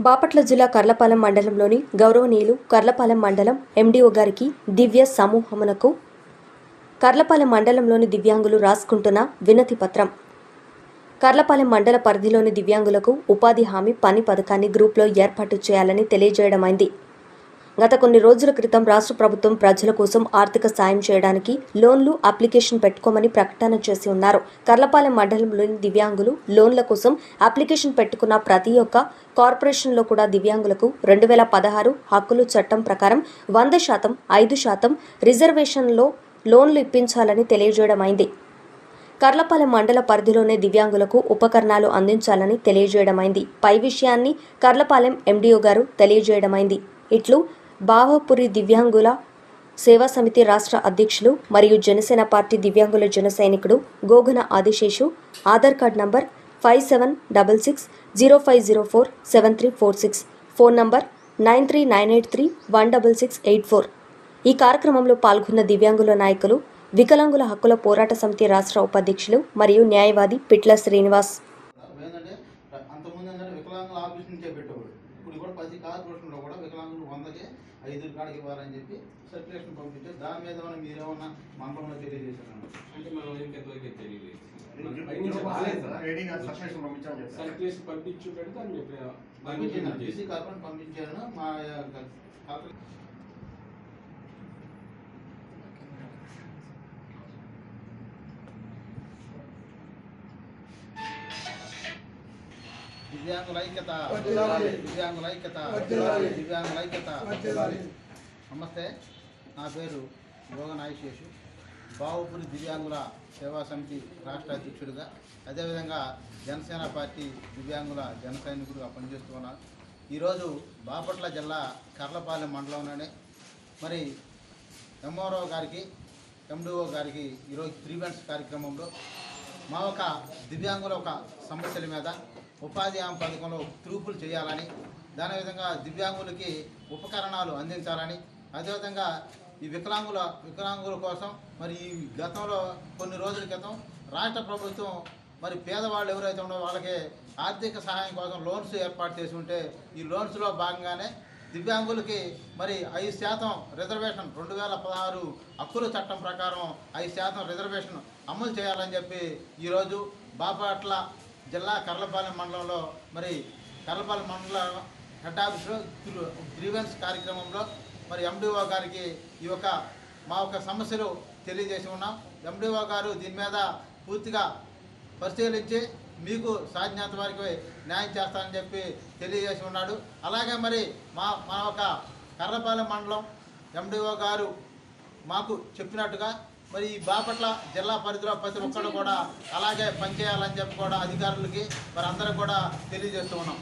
బాపట్ల జిల్లా కర్లపాలెం మండలంలోని గౌరవనీయులు కర్లపాలెం మండలం ఎండీఓ గారికి దివ్య సమూహమునకు కర్లపాలెం మండలంలోని దివ్యాంగులు రాసుకుంటున్న వినతి పత్రం. కర్లపాలెం మండల పరిధిలోని దివ్యాంగులకు ఉపాధి హామీ పని పథకాన్ని గ్రూప్లో ఏర్పాటు చేయాలని తెలియజేయడమైంది. గత కొన్ని రోజుల క్రితం రాష్ట్ర ప్రభుత్వం ప్రజల కోసం ఆర్థిక సాయం చేయడానికి లోన్లు అప్లికేషన్ పెట్టుకోమని ప్రకటన చేసి ఉన్నారు. కర్లపాలెం మండలంలోని దివ్యాంగులు లోన్ల కోసం అప్లికేషన్ పెట్టుకున్న ప్రతి ఒక్క కార్పొరేషన్లో కూడా దివ్యాంగులకు రెండు వేల పదహారు హక్కులు చట్టం ప్రకారం వంద శాతం ఐదు శాతం రిజర్వేషన్లో లోన్లు ఇప్పించాలని తెలియజేయడమైంది కర్లపాలెం మండల పరిధిలోనే దివ్యాంగులకు ఉపకరణాలు అందించాలని తెలియజేయడమైంది పై విషయాన్ని కర్లపాలెం ఎండీఓ గారు తెలియజేయడమైంది ఇట్లు బావపురి దివ్యాంగుల సేవా సమితి రాష్ట్ర అధ్యక్షులు మరియు జనసేన పార్టీ దివ్యాంగుల జన సైనికుడు Gogana Adiseshu Aadhaar card number five seven double six zero five zero four seven three four six phone number nine three nine eight three one double six eight four ఈ కార్యక్రమంలో పాల్గొన్న దివ్యాంగుల నాయకులు వికలాంగుల హక్కుల పోరాట సమితి రాష్ట్ర ఉపాధ్యక్షులు మరియు న్యాయవాది పిట్ల శ్రీనివాస్. ఇప్పుడు కూడా ప్రతి కార్పొరేషన్లో కూడా వికలాంగులు వందకి ఐదు కాడికి ఇవ్వాలని చెప్పి సర్క్యులేషన్ పంపించే దాని మీద ఏమైనా మీరేమన్నా మండలంలో తెలియజేశారు అంటే మనం ఇంకెంతవరకు తెలియలేదు. మన పై నుంచి రాలేదు దివ్యాంగుల ఐక్యత. దివ్యాంగుల ఐక్యత వర్ధిల్లాలి. దివ్యాంగుల ఐక్యత వర్ధిల్లాలి. నమస్తే నా పేరు యోగ నాగశేషు బావుపురి దివ్యాంగుల సేవా సమితి రాష్ట్ర అధ్యక్షుడిగా అదేవిధంగా జనసేన పార్టీ దివ్యాంగుల జన సైనికుడిగా పనిచేస్తూ ఉన్నాను ఈరోజు బాపట్ల జిల్లా కర్లపాలెం మండలంలోనే మరి ఎంఆర్ఓ గారికి ఎండిఓ గారికి ఈరోజు గ్రీవెన్స్ కార్యక్రమంలో మా ఒక దివ్యాంగుల ఒక సమస్యల మీద ఉపాధి హామీ పథకంలో తిరుగుపులు చేయాలని దాని విధంగా దివ్యాంగులకి ఉపకరణాలు అందించాలని అదేవిధంగా ఈ వికలాంగుల వికలాంగుల కోసం మరి ఈ గతంలో కొన్ని రోజుల క్రితం రాష్ట్ర ప్రభుత్వం మరి పేదవాళ్ళు ఎవరైతే ఉండో వాళ్ళకి ఆర్థిక సహాయం కోసం లోన్స్ ఏర్పాటు చేసి ఉంటే ఈ లోన్స్లో భాగంగానే దివ్యాంగులకి మరి ఐదు శాతం రిజర్వేషన్ రెండు వేల పదహారు హక్కుల చట్టం ప్రకారం ఐదు శాతం రిజర్వేషన్ అమలు చేయాలని చెప్పి ఈరోజు బాపట్ల జిల్లా కర్లపాలెం మండలంలో మరి కర్లపాలెం మండల హెడ్ ఆఫీస్లో గ్రీవెన్స్ కార్యక్రమంలో మరి ఎండిఓ గారికి ఈ యొక్క మా యొక్క సమస్యలు తెలియజేసి ఉన్నాం. ఎండిఓ గారు దీని మీద పూర్తిగా పరిశీలించి మీకు సాధ్యత వారికి న్యాయం చేస్తానని చెప్పి తెలియజేసి ఉన్నాడు. అలాగే మరి మా మా యొక్క కర్రపాలెం మండలం ఎండిఓ గారు మాకు చెప్పినట్టుగా మరి ఈ బాపట్ల జిల్లా పరిధిలో ప్రతి ఒక్కరు కూడా అలాగే పనిచేయాలని చెప్పి కూడా అధికారులకి మరి అందరూ కూడా తెలియజేస్తూ ఉన్నాం.